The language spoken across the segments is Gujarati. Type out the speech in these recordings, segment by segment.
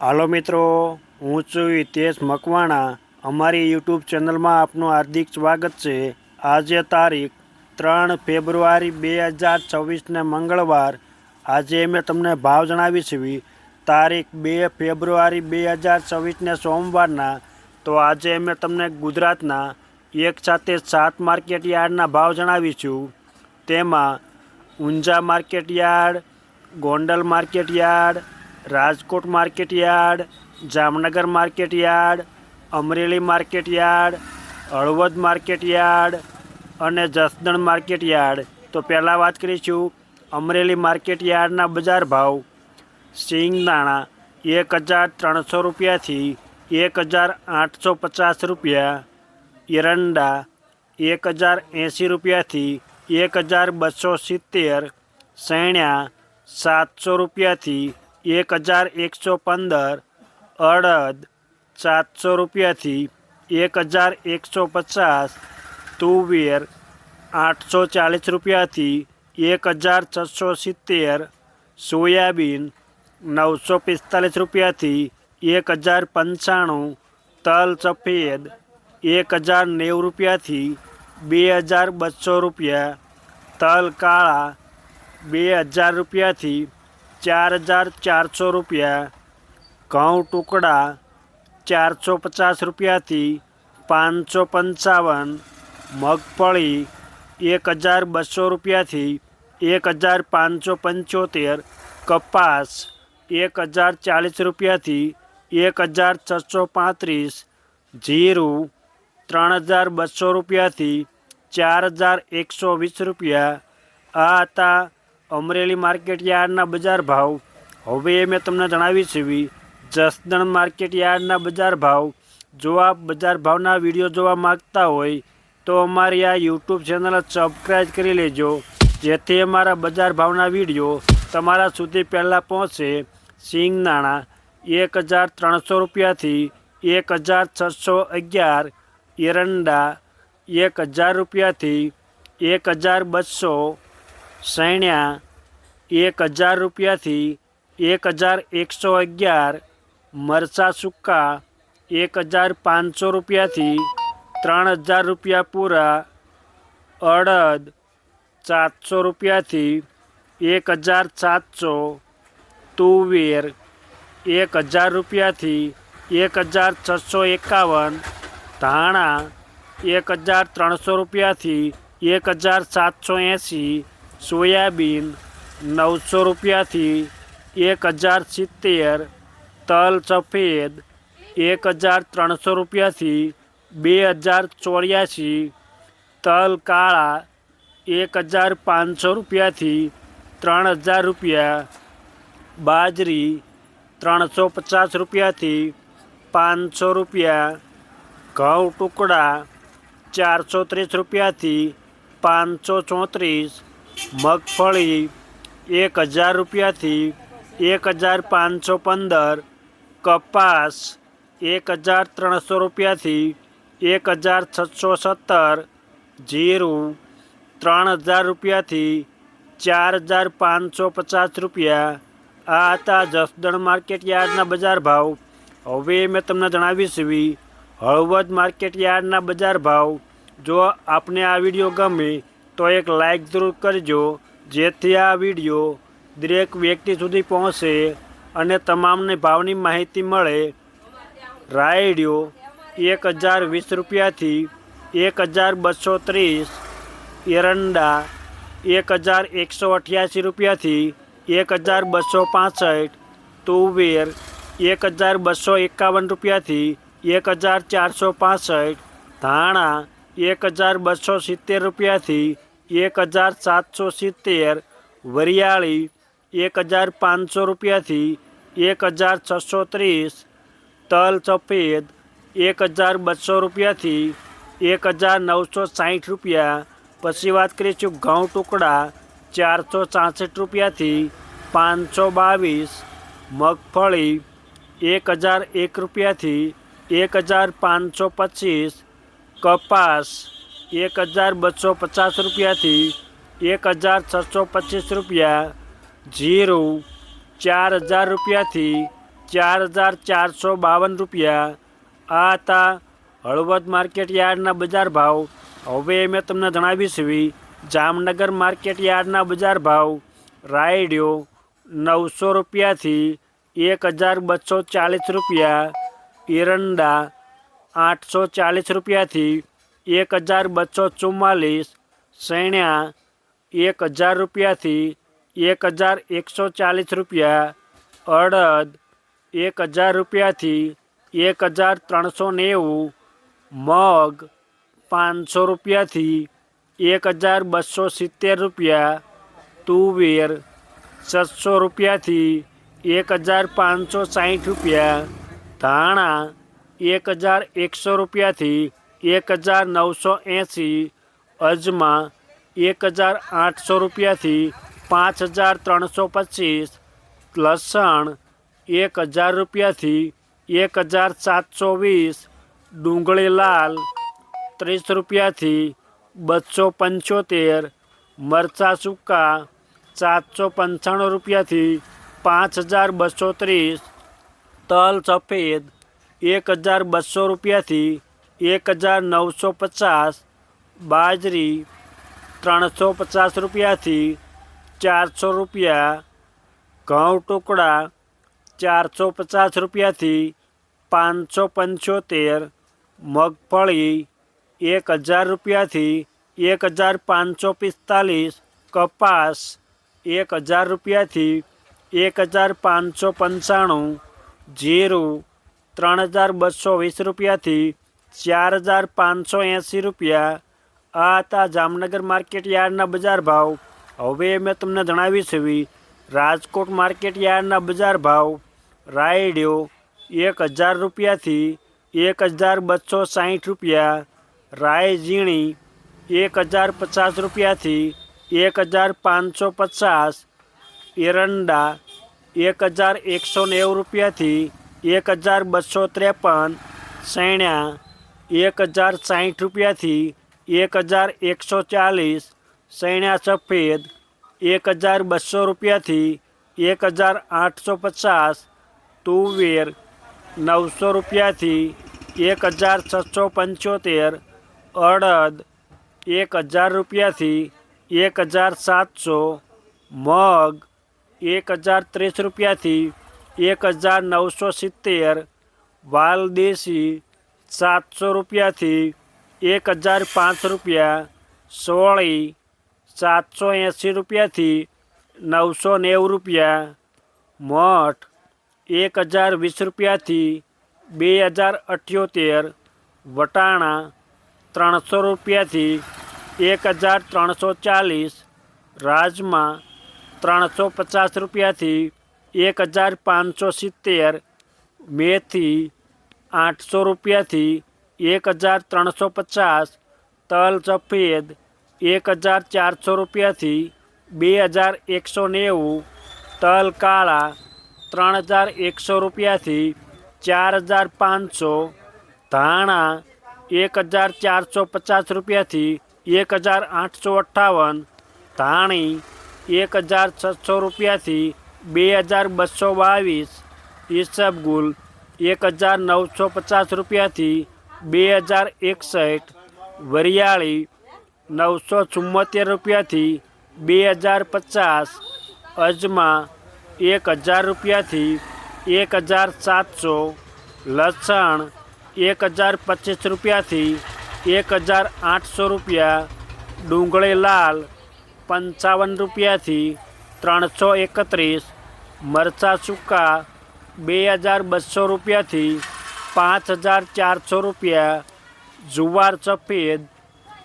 હાલો મિત્રો, હું છું હિતેશ મકવાણા. અમારી યુટ્યુબ ચેનલમાં આપનું હાર્દિક સ્વાગત છે. આજે તારીખ ત્રણ ફેબ્રુઆરી બે હજાર છવ્વીસને મંગળવાર. આજે મેં તમને ભાવ જણાવી છે. તારીખ બે ફેબ્રુઆરી બે હજાર છવ્વીસને સોમવારના. તો આજે મેં તમને ગુજરાતના એક સાથે સાત માર્કેટ યાર્ડના ભાવ જણાવીશું તેમાં Unjha market yard, Gondal market yard Rajkot market yard, Jamnagar market yard, Amreli market yard, Halvad market yard અને જસદણ માર્કેટ યાર્ડ. તો પહેલાં વાત કરીશું અમરેલી માર્કેટ યાર્ડના બજાર ભાવ. સિંગદાણા એક હજાર ત્રણસો રૂપિયાથી એક હજાર આઠસો પચાસ રૂપિયા. એરંડા એક હજાર એંસી રૂપિયાથી એક હજાર બસો સિત્તેર. સૈણ્યા સાતસો રૂપિયાથી એક હજાર એકસો પંદર અડદ સાતસો રૂપિયાથી એક હજાર એકસો પચાસ તુવેર આઠસો ચાલીસ રૂપિયાથી એક હજાર છસો સિત્તેર સોયાબીન નવસો પિસ્તાલીસ રૂપિયાથી એક હજાર પંચાણું તલ સફેદ એક હજાર નેવું રૂપિયાથી બે હજાર બસો રૂપિયા તલ કાળા બે હજાર રૂપિયાથી ચાર હજાર ચારસો રૂપિયા. ઘઉં ટુકડા ચારસો પચાસ રૂપિયાથી પાંચસો પંચાવન. મગફળી એક હજાર બસો રૂપિયાથી એક હજાર પાંચસો પંચોતેર. કપાસ એક હજાર ચાલીસ રૂપિયાથી એક હજાર છસો પાંત્રીસ. જીરું ત્રણ હજાર બસો રૂપિયાથી ચાર હજાર એકસો વીસ રૂપિયા. આ હતા અમરેલી માર્કેટ યાર્ડના બજાર ભાવ. હવે મેં તમને જણાવી છે જસદણ માર્કેટ યાર્ડના બજાર ભાવ. જો આપ બજાર ભાવના વીડિયો જોવા માગતા હોય, તો અમારી આ યુટ્યુબ ચેનલ સબસ્ક્રાઈબ કરી લેજો, જેથી અમારા બજાર ભાવના વીડિયો તમારા સુધી પહેલાં પહોંચે. સિંગદાણા એક હજાર ત્રણસો રૂપિયાથી એક હજાર છસો અગિયાર. એરંડા, એક હજાર રૂપિયાથી એક હજાર બસો. સૈણ્યા એક હજાર રૂપિયાથી એક હજાર એકસો અગિયાર, મરચાં સુક્કા એક હજાર પાંચસો રૂપિયાથી ત્રણ હજાર રૂપિયા પૂરા, અડદ સાતસો રૂપિયાથી એક હજાર સાતસો, તુવેર એક હજાર રૂપિયાથી એક હજાર છસો એકાવન, ધાણા એક હજાર ત્રણસો રૂપિયાથી એક હજાર સાતસો એંસી સોયાબીન નવસો રૂપિયાથી એક હજાર સિત્તેર, તલ સફેદ એક હજાર ત્રણસો રૂપિયાથી બે હજાર ચોર્યાસી, તલ કાળા એક હજાર પાંચસો રૂપિયાથી ત્રણ હજાર રૂપિયા, બાજરી ત્રણસો પચાસ રૂપિયાથી પાંચસો રૂપિયા, ઘઉં ટુકડા ચારસો ત્રીસ રૂપિયાથી પાંચસો ચોત્રીસ મગફળી એક હજાર રૂપિયાથી એક હજાર પાંચસો પંદર, કપાસ એક હજાર ત્રણસો રૂપિયાથી એક હજાર છસો સત્તર, જીરું ત્રણ હજાર રૂપિયાથી ચાર હજાર પાંચસો પચાસ રૂપિયા. આ હતા જસદણ માર્કેટ યાર્ડના બજાર ભાવ. હવે મેં તમને જણાવીશ હળવદ માર્કેટ યાર્ડના બજાર ભાવ. જો આપને આ વીડિયો ગમે તો એક લાઇક જરૂર કરજો, જેથી આ વીડિયો દરેક વ્યક્તિ સુધી પહોંચે અને તમામને ભાવની માહિતી મળે. રાયડિયો એક હજાર વીસ રૂપિયાથી એક હજાર બસો ત્રીસ. એરંડા એક હજાર એકસો અઠ્યાસી રૂપિયાથી એક હજાર બસો પાસઠ. તુવેર એક હજાર બસો એકાવન રૂપિયાથી એક હજાર ચારસો પાસઠ. ધાણા એક હજાર બસો સિત્તેર રૂપિયાથી એક હજાર સાતસો સિત્તેર, વરિયાળી એક હજાર પાંચસો રૂપિયાથી એક હજાર છસો ત્રીસ, તલ સફેદ એક હજાર બસો રૂપિયાથી એક હજાર નવસો સાહીઠ રૂપિયા, પછી વાત કરીશું ઘઉં ટુકડા ચારસો છાસઠ રૂપિયાથી પાંચસો બાવીસ, મગફળી એક હજાર એક રૂપિયાથી એક હજાર પાંચસો પચીસ, કપાસ એક હજાર બસો પચાસ રૂપિયાથી એક હજાર છસો પચીસ રૂપિયા, જીરો ચાર હજાર રૂપિયાથી ચાર હજાર ચારસો બાવન રૂપિયા. આ હતા હળવદ માર્કેટ યાર્ડના બજાર ભાવ. હવે મેં તમને જણાવીશ એવી જામનગર માર્કેટ યાર્ડના બજાર ભાવ. રાયડિયો નવસો રૂપિયાથી એક હજાર બસો ચાલીસ રૂપિયા. એરંડા આઠસો ચાલીસ રૂપિયાથી એક હજાર બસો ચુમ્માલીસ સૈણ્યા એક હજાર રૂપિયાથી એક હજાર એકસો ચાલીસ રૂપિયા, અડદ એક હજાર રૂપિયાથી એક હજાર ત્રણસો નેવું, મગ પાંચસો રૂપિયાથી એક હજાર બસો સિત્તેર રૂપિયા, તુવેર છસો રૂપિયાથી એક હજાર પાંચસો સાઠ રૂપિયા, ધાણા એક હજાર એકસો રૂપિયાથી એક હજાર નવસો એંસી અજમા એક હજાર આઠસો રૂપિયાથી પાંચ હજાર ત્રણસો પચીસ, લસણ એક હજાર રૂપિયાથી એક હજાર સાતસો વીસ, ડુંગળી લાલ ત્રીસ રૂપિયાથી બસો પંચોતેર, મરચાં સૂકા સાતસો પંચાણું રૂપિયાથી પાંચ હજાર બસો ત્રીસ, તલ સફેદ એક હજાર બસો રૂપિયાથી એક હજાર નવસો પચાસ, બાજરી ત્રણસો પચાસ રૂપિયાથી ચારસો રૂપિયા, ઘઉં ટુકડા ચારસો પચાસ રૂપિયાથી પાંચસો પંચોતેર, મગફળી એક હજાર રૂપિયાથી એક હજાર પાંચસો પિસ્તાલીસ, કપાસ એક હજાર રૂપિયાથી એક હજાર પાંચસો પંચાણું, જીરું ત્રણ હજાર બસો વીસ રૂપિયાથી ચાર હજાર પાંચસો એંસી રૂપિયા. આ હતા જામનગર માર્કેટ યાર્ડના બજાર ભાવ. હવે મેં તમને જણાવી છે રાજકોટ માર્કેટ યાર્ડના બજાર ભાવ. રાયડિયો એક હજાર રૂપિયાથી એક હજાર બસો સાહીઠ રૂપિયા. રાય ઝીણી એક હજાર પચાસ રૂપિયાથી એક હજાર પાંચસો પચાસ. એરંડા એક હજાર એકસો નેવું રૂપિયાથી એક હજાર બસો ત્રેપન. સૈણ્યા એક હજાર સાઠ રૂપિયાથી એક હજાર એકસો ચાલીસ સૈણ્યા સફેદ, એક હજાર બસો રૂપિયાથી એક હજાર આઠસો પચાસ, તુવેર, નવસો રૂપિયાથી એક હજાર છસો પંચોતેર, અડદ, એક હજાર રૂપિયાથી એક હજાર સાતસો, મગ, એક હજાર ત્રીસ રૂપિયાથી એક હજાર નવસો સિત્તેર, વાલદેશી સાતસો રૂપિયાથી એક હજાર પાંચ રૂપિયા, સોળી, સાતસો એંસી રૂપિયાથી નવસો નેવું રૂપિયા, મઠ, એક હજાર વીસ રૂપિયાથી બે હજાર અઠ્યોતેર, વટાણા, ત્રણસો રૂપિયાથી એક હજાર ત્રણસો ચાલીસ, રાજમા, ત્રણસો પચાસ રૂપિયાથી એક હજાર પાંચસો સિત્તેર, મેથી આઠસો રૂપિયાથી એક હજાર ત્રણસો પચાસ, તલ સફેદ એક હજાર ચારસો રૂપિયાથી બે હજાર એકસો નેવું, તલ કાળા ત્રણ હજાર એકસો રૂપિયાથી ચાર હજાર પાંચસો, ધાણા એક હજાર ચારસો પચાસ રૂપિયાથી એક હજાર આઠસો અઠ્ઠાવન, ધાણી એક હજાર છસો રૂપિયાથી બે હજાર બસો બાવીસ, ઈસબગુલ એક હજાર નવસો પચાસ રૂપિયાથી બે હજાર એકસઠ વરિયાળી નવસો ચુમ્મોતેર રૂપિયાથી બે હજાર પચાસ, અજમા એક હજાર રૂપિયાથી એક હજાર સાતસો, લસણ એક હજાર પચીસ રૂપિયાથી એક હજાર આઠસો રૂપિયા, ડુંગળી લાલ પંચાવન રૂપિયાથી ત્રણસો એકત્રીસ, મરચાં સૂકા બે હજાર બસો રૂપિયાથી પાંચ હજાર ચારસો રૂપિયા, જુવાર સફેદ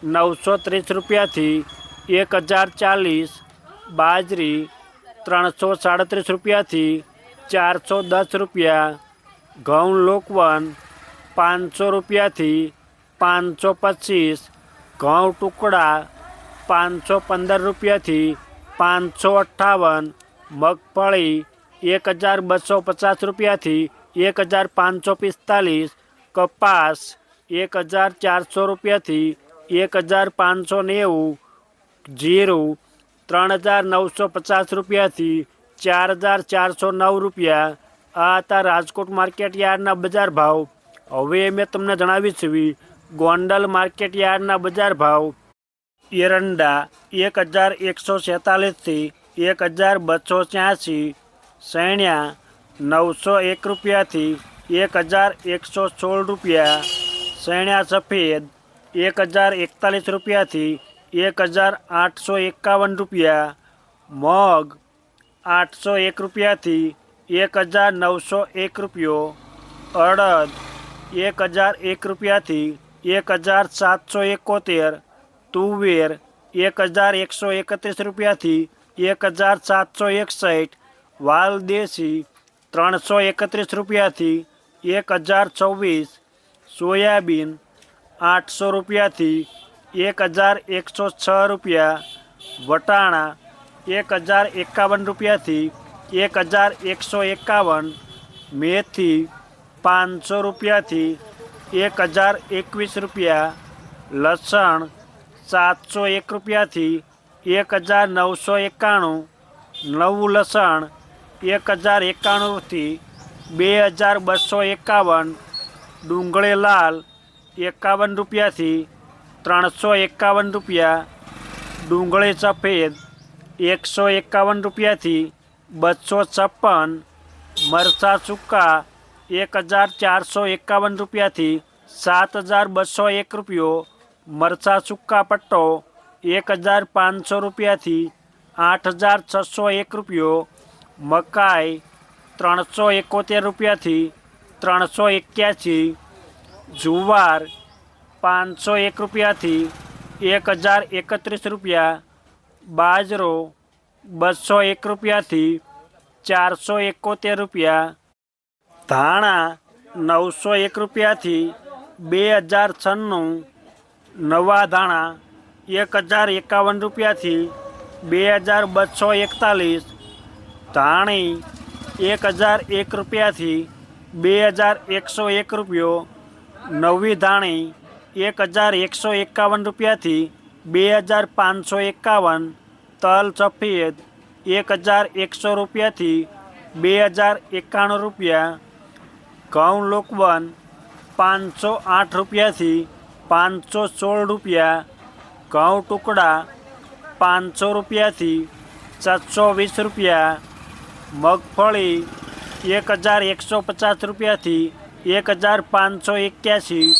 નવસો ત્રીસ રૂપિયાથી એક હજાર ચાલીસ, બાજરી ત્રણસો સાડત્રીસ રૂપિયાથી ચારસો દસ રૂપિયા, ઘઉં લોકવન પાંચસો રૂપિયાથી પાંચસો પચીસ, ઘઉં ટુકડા પાંચસો પંદર રૂપિયાથી પાંચસો અઠ્ઠાવન, મગફળી એક હજાર બસો પચાસ રૂપિયાથી એક હજાર પાંચસો પિસ્તાલીસ, કપાસ એક હજાર ચારસો રૂપિયાથી એક હજાર પાંચસો નેવું, જીરું ત્રણ હજાર નવસો પચાસ રૂપિયાથી ચાર હજાર ચારસો નવ રૂપિયા. આ હતા રાજકોટ માર્કેટ યાર્ડના બજાર ભાવ. હવે મેં તમને જણાવી છે ગોંડલ માર્કેટ યાર્ડના બજાર ભાવ. એરંડા એક હજાર એકસો સેતાલીસથી એક હજાર બસો છ્યાસી સૈણ્યા નવસો એક રૂપિયાથી એક હજાર એકસો સોળ રૂપિયા, સૈણ્યા સફેદ એક હજાર એકતાલીસ રૂપિયાથી એક હજાર આઠસો એકાવન રૂપિયા, મગ આઠસો એક રૂપિયાથી એક હજાર નવસો એક રૂપિયો, અડદ એક હજાર એક રૂપિયાથી એક હજાર સાતસો એકોતેર, તુવેર એક હજાર એકસો એકત્રીસ રૂપિયાથી એક હજાર સાતસો એકસઠ વાલ દેશી ત્રણસો એકત્રીસ રૂપિયાથી એક હજાર છવ્વીસ, સોયાબીન આઠસો રૂપિયાથી એક હજાર એકસો છ રૂપિયા, વટાણા એક હજાર એકાવન રૂપિયાથી એક હજાર એકસો એકાવન, મેથી પાંચસો રૂપિયાથી એક હજાર એકવીસ રૂપિયા, લસણ સાતસો એક રૂપિયાથી એક હજાર નવસો એકાણું, નવું લસણ એક હજાર એકાણુંથી બે હજાર બસો એકાવન ડુંગળી લાલ એકાવન રૂપિયાથી ત્રણસો એકાવન રૂપિયા, ડુંગળી સફેદ એકસો એકાવન રૂપિયાથી બસો છપ્પન મરસા સૂકા એક હજાર ચારસો એકાવન રૂપિયાથી સાત હજાર બસો એક રૂપિયો, મરચાં સૂકા પટ્ટો એક હજાર પાંચસો રૂપિયાથી આઠ હજાર છસો એક રૂપિયો મકાઈ ત્રણસો એકોતેર રૂપિયાથી ત્રણસો એક્યાસી, જુવાર પાંચસો એક રૂપિયાથી એક હજાર એકત્રીસ રૂપિયા, બાજરો બસો એક રૂપિયાથી ચારસો એકોતેર રૂપિયા, ધાણા નવસો એક રૂપિયાથી બે હજાર છન્નું, નવા ધાણા એક હજાર એકાવન રૂપિયાથી બે હજાર બસો એકતાલીસ ધાણી એક હજાર એક રૂપિયાથી બે હજાર એકસો એક રૂપિયો, નવી ધાણી એક હજાર એકસો એકાવન રૂપિયાથી બે હજાર પાંચસો એકાવન, તલ સફેદ એક હજાર એકસો રૂપિયાથી બે હજાર એકાણું રૂપિયા, ઘઉં લોકવન પાંચસો આઠ રૂપિયાથી પાંચસો સોળ રૂપિયા, ઘઉં ટુકડા પાંચસો રૂપિયાથી સાતસો વીસ રૂપિયા મગફળી એક હજાર એકસો પચાસ રૂપિયાથી એક હજાર પાંચસો એક્યાસી,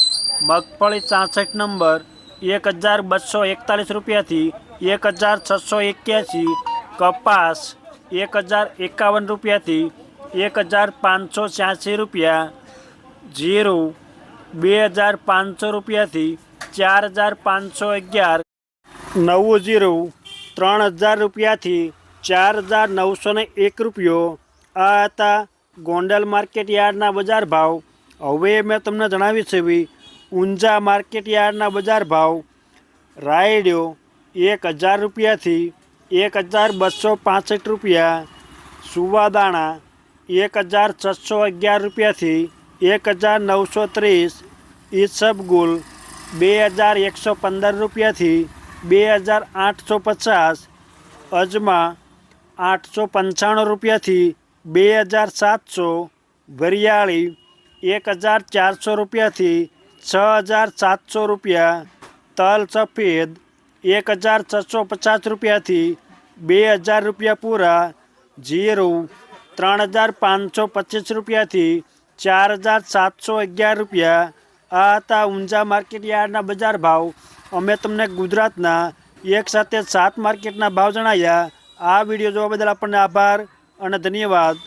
મગફળી ચાસઠ નંબર એક હજાર બસો એકતાલીસ રૂપિયાથી એક હજાર છસો એક્યાસી, કપાસ એક હજાર એકાવન રૂપિયાથી એક હજાર પાંચસો છ્યાસી રૂપિયા, જીરું બે હજાર પાંચસો રૂપિયાથી ચાર હજાર પાંચસો અગિયાર, નવું જીરું ત્રણ હજાર રૂપિયાથી ચાર હજાર નવસો ને એક રૂપિયો. આ હતા ગોંડલ માર્કેટ યાર્ડના બજાર ભાવ. હવે મેં તમને જણાવી છે ઊંઝા માર્કેટ યાર્ડના બજાર ભાવ. રાયડ્યો એક હજાર રૂપિયાથી એક હજાર બસો પાસઠ રૂપિયા. સુવાદાણા એક હજાર છસો અગિયાર રૂપિયાથી એક હજાર નવસો ત્રીસ. ઈસબગુલ બે હજાર એકસો પંદર રૂપિયાથી બે હજાર આઠસો પચાસ. અજમા આઠસો પંચાણું રૂપિયાથી બે હજાર સાતસો, વરિયાળી એક હજાર ચારસો રૂપિયાથી છ હજાર સાતસો રૂપિયા, તલ સફેદ એક હજાર છસો પચાસ રૂપિયાથી બે હજાર રૂપિયા પૂરા, જીરું ત્રણ હજાર પાંચસો પચીસ રૂપિયાથી ચાર હજાર સાતસો અગિયાર રૂપિયા. આ હતા ઊંઝા માર્કેટ યાર્ડના બજાર ભાવ. અમે તમને ગુજરાતના એક સાથે સાત માર્કેટના ભાવ જણાવ્યા આ વીડિયો જોવા બદલ આપણને આભાર અને ધન્યવાદ.